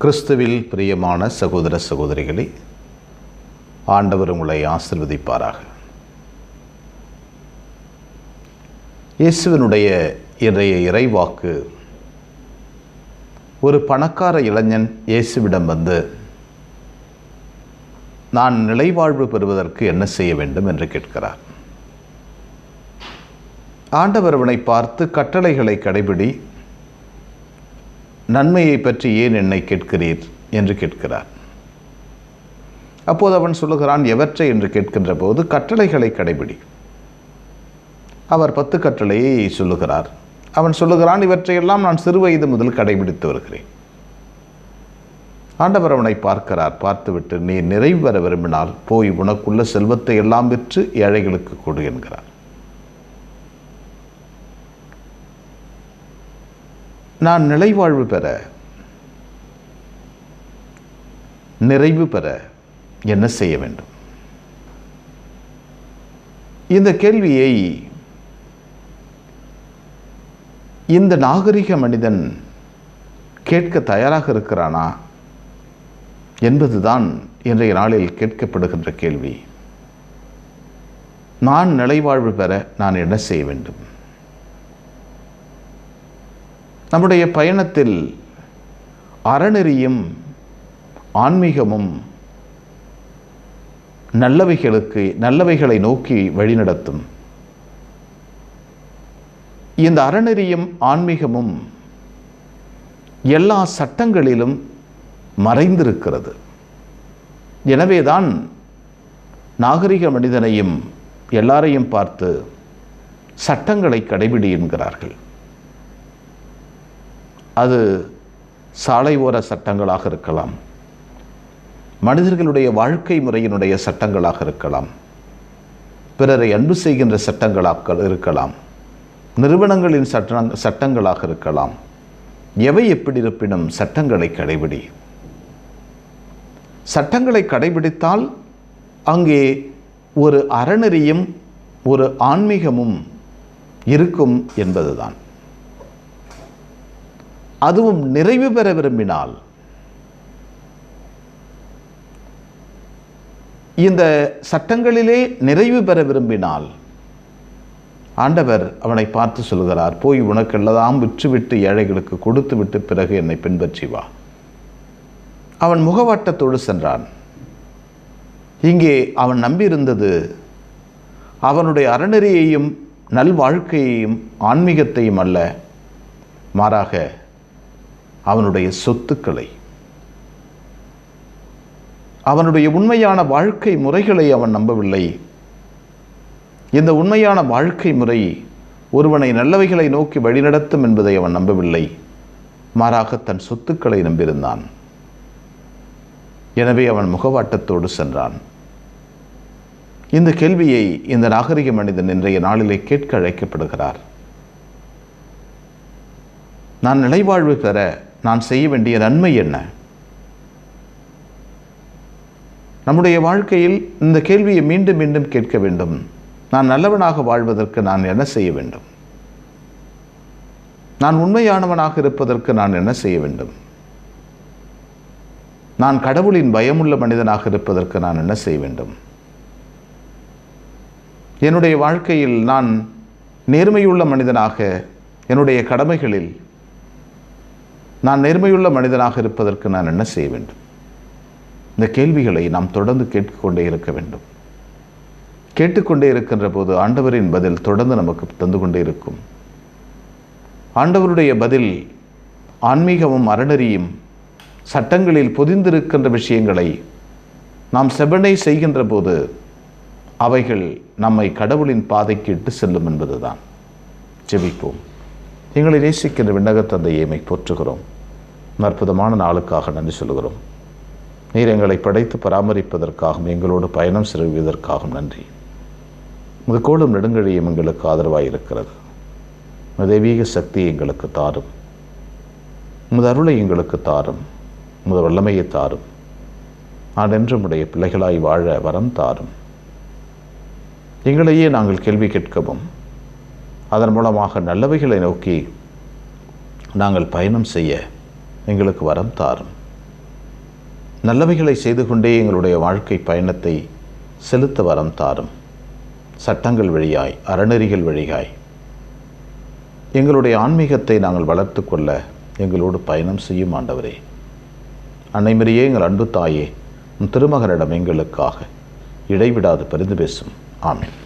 கிறிஸ்துவில் பிரியமான சகோதர சகோதரிகளே ஆண்டவர் உங்களை ஆசிர்வதிப்பாராக. இயேசுவனுடைய இன்றைய இறைவாக்கு ஒரு பணக்கார இளைஞன் இயேசுவிடம் வந்து நான் நிலைவாழ்வு பெறுவதற்கு என்ன செய்ய வேண்டும்? என்று கேட்கிறார். ஆண்டவர் அவனை பார்த்து கட்டளைகளை கடைபிடி நன்மையை பற்றி ஏன் என்னை கேட்கிறீர்? என்று கேட்கிறார். அப்போது அவன் சொல்லுகிறான் எவற்றை? என்று கேட்கின்ற போது கட்டளைகளை கடைபிடி. அவர் பத்து கட்டளையை சொல்லுகிறார். அவன் சொல்லுகிறான் இவற்றையெல்லாம் நான் சிறு வயது முதல் கடைபிடித்து வருகிறேன். ஆண்டவர் அவனை பார்க்கிறார். பார்த்துவிட்டு நீ நிறைவு பெற விரும்பினால் போய் உனக்குள்ள செல்வத்தை எல்லாம் விற்று ஏழைகளுக்கு கொடு என்கிறார். நான் நிலைவாழ்வு பெற நிறைவு பெற என்ன செய்ய வேண்டும்? இந்த கேள்வியை இந்த நாகரிக மனிதன் கேட்க தயாராக இருக்கிறானா என்பதுதான் இன்றைய நாளில் கேட்கப்படுகின்ற கேள்வி. நான் நிலைவாழ்வு பெற நான் என்ன செய்ய வேண்டும்? நம்முடைய பயணத்தில் அறநெறியும் ஆன்மீகமும் நல்லவைகளுக்கு நல்லவைகளை நோக்கி வழிநடத்தும். இந்த அறநெறியும் ஆன்மீகமும் எல்லா சட்டங்களிலும் மறைந்திருக்கிறது. எனவேதான் நாகரிக மனிதனையும் எல்லாரையும் பார்த்து சட்டங்களை கடைபிடி என்கிறார்கள். அது சாலை ஓர சட்டங்களாக இருக்கலாம். மனிதர்களுடைய வாழ்க்கை முறையினுடைய சட்டங்களாக இருக்கலாம். பிறரை அன்பு செய்கின்ற சட்டங்களாக இருக்கலாம். நிறுவனங்களின் சட்ட சட்டங்களாக இருக்கலாம். எவை எப்படி இருப்பினும் சட்டங்களை கடைபிடி. சட்டங்களை கடைபிடித்தால் அங்கே ஒரு அறநெறியும் ஒரு ஆன்மீகமும் இருக்கும் என்பதுதான். அதுவும் நிறைவு பெற விரும்பினால் இந்த சட்டங்களிலே நிறைவு பெற விரும்பினால் ஆண்டவர் அவனை பார்த்து சொல்கிறார் போய் உனக்கெல்லாம் விற்றுவிட்டு ஏழைகளுக்கு கொடுத்து விட்டு பிறகு என்னை பின்பற்றி வா அவன் முகவாட்டத்தோடு சென்றான். இங்கே அவன் நம்பியிருந்தது அவனுடைய அறநெறியையும் நல்வாழ்க்கையையும் ஆன்மீகத்தையும் அல்ல மாறாக அவனுடைய சொத்துக்களை அவனுடைய உண்மையான வாழ்க்கை முறைகளை அவன் நம்பவில்லை. இந்த உண்மையான வாழ்க்கை முறை ஒருவனை நல்லவைகளை நோக்கி வழிநடத்தும் என்பதை அவன் நம்பவில்லை. மாறாக தன் சொத்துக்களை நம்பியிருந்தான். எனவே அவன் முகவாட்டத்தோடு சென்றான். இந்த கேள்வியை இந்த நாகரிக மனிதன் இன்றைய நாளிலே கேட்க அழைக்கப்படுகிறார். நான் நிலைவாழ்வு பெற நான் செய்ய வேண்டிய நன்மை என்ன? நம்முடைய வாழ்க்கையில் இந்த கேள்வியை மீண்டும் மீண்டும் கேட்க வேண்டும். நான் நல்லவனாக வாழ்வதற்கு நான் என்ன செய்ய வேண்டும்? நான் உண்மையானவனாக இருப்பதற்கு நான் என்ன செய்ய வேண்டும்? நான் கடவுளின் பயமுள்ள மனிதனாக இருப்பதற்கு நான் என்ன செய்ய வேண்டும்? என்னுடைய வாழ்க்கையில் நான் நேர்மையுள்ள மனிதனாக என்னுடைய கடமைகளில் நான் நேர்மையுள்ள மனிதனாக இருப்பதற்கு நான் என்ன செய்ய வேண்டும்? இந்த கேள்விகளை நாம் தொடர்ந்து கேட்டுக்கொண்டே இருக்க வேண்டும். கேட்டுக்கொண்டே இருக்கின்ற போது ஆண்டவரின் பதில் தொடர்ந்து நமக்கு தந்து கொண்டே இருக்கும். ஆண்டவருடைய பதில் ஆன்மீகமும் அறநெறியும் சட்டங்களில் பொதிந்திருக்கின்ற விஷயங்களை நாம் செவனை செய்கின்ற போது அவைகள் நம்மை கடவுளின் பாதைக்கு இட்டு செல்லும் என்பதுதான். ஜெபிப்போம். எங்களை நேசிக்கின்ற விண்ணகத்தந்தையை போற்றுகிறோம் அற்புதமான நாளுக்காக நன்றி சொல்கிறோம் நீர் எங்களை படைத்து பராமரிப்பதற்காகவும் எங்களோடு பயணம் செல்வதற்காகவும் நன்றி. உமது கோடும் நெடுங்கழியும் எங்களுக்கு ஆதரவாக இருக்கிறது உமது தெய்வீக சக்தி எங்களுக்கு தாரும். உமது அருளை எங்களுக்கு தாரும். உமது வல்லமையை தாரும். நான் என்றும் உடைய பிள்ளைகளாய் வாழ வரம் தாரும். எங்களையே நாங்கள் கேள்வி கேட்கவும் அதன் மூலமாக நல்லவைகளை நோக்கி நாங்கள் பயணம் செய்ய எங்களுக்கு வரம் தாரும். நல்லவைகளை செய்து கொண்டே எங்களுடைய வாழ்க்கை பயணத்தை செலுத்த வரம் தாரும். சட்டங்கள் வழியாய் அறநெறிகள் வழியாய் எங்களுடைய ஆன்மீகத்தை நாங்கள் வளர்த்து கொள்ள எங்களோடு பயணம் செய்யும் ஆண்டவரே. அன்னைமரியே எங்கள் அன்பு தாயே உன் திருமகனிடம் எங்களுக்காக இடைவிடாது பரிந்து பேசும். ஆமென்.